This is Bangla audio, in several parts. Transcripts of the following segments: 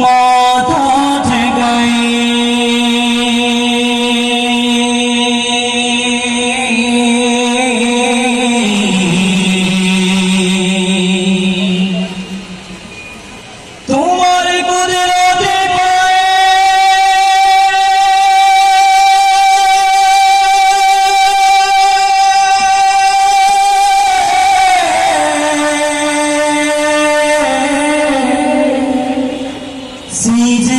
মাথা ঠেকাই। তোমার কুদরতে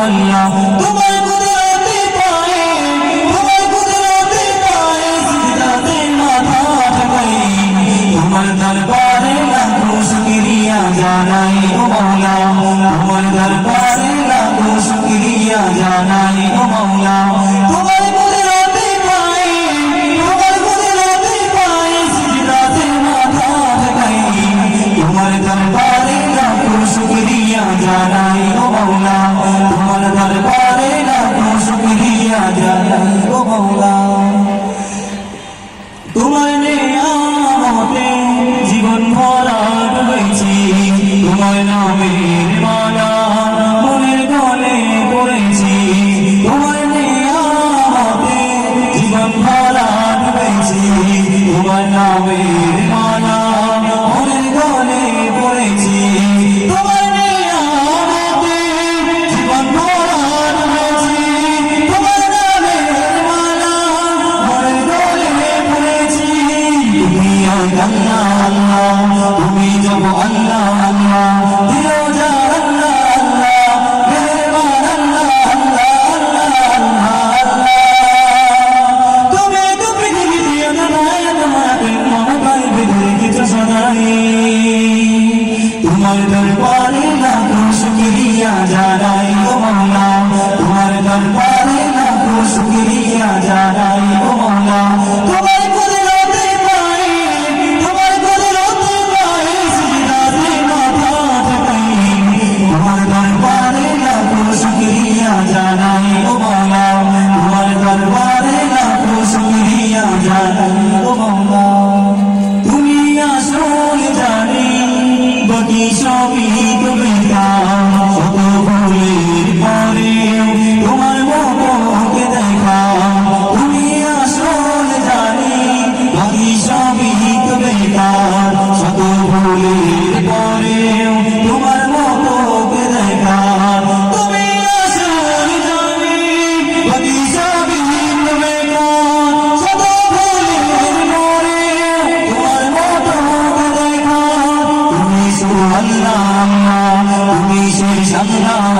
আল্লাহু তোমার কুদরতে পায়ে তোমার কুদরতে পায়ে সিজদাতে মাথা ঠকাই তোমার দরবারে লাখো শুকরিয়া জানাই জানাই ও মাওলা মৌলা তোমার নেয়া জীবন ভরা ডুবেছি তোমার নামে আল্লাহ আল্লাহ তুমি যাব আল্লাহ আল্লাহ দিও যা আল্লাহ আল্লাহ মেহরবান আল্লাহ আল্লাহ তোমার দরবারে লাখো শুকরিয়া জানাই জানাই be, so be,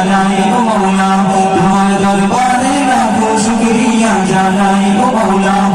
জানাই ও মৌলা তোমার দরবারে লাখো শুকরিয়া জানাই ও মাওলা